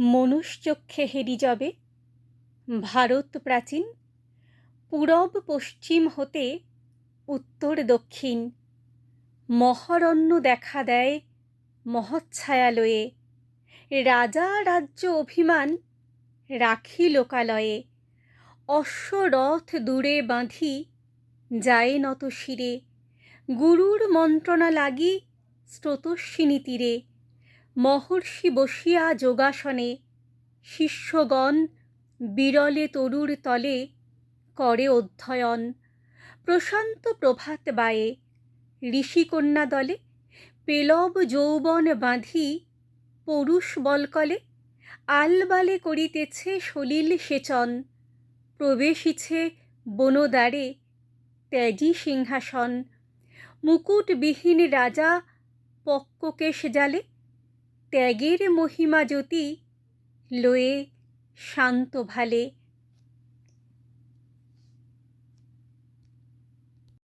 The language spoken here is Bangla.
মনুষ্যক্ষে হেরি যাবে। ভারত প্রাচীন, পূরব পশ্চিম হতে উত্তর দক্ষিণ। মহারণ্য দেখা দেয় মহচ্ছায়া লয়ে রাজা রাজ্য অভিমান রাখি লোকালয়ে। অশ্বরথ দূরে বাঁধি যায় নত শিরে। গুরুর মন্ত্রণা লাগি স্রোতস্বিনী তীরে মহর্ষি বসিয়া যোগাসনে, শিষ্যগণ বিরলে তরুর তলে করে অধ্যয়ন। প্রশান্ত প্রভাত বায়ে ঋষিকন্যা দলে পেলব যৌবন বাঁধি পরুষ বলকলে আলবালে করিতেছে সলিল সেচন। প্রবেশিছে বনদ্বারে ত্যাজি সিংহাসন। মুকুটবিহীন রাজা পক্ককেশ জালে ত্যাগের মহিমা জ্যোতি লয়ে শান্ত ভালে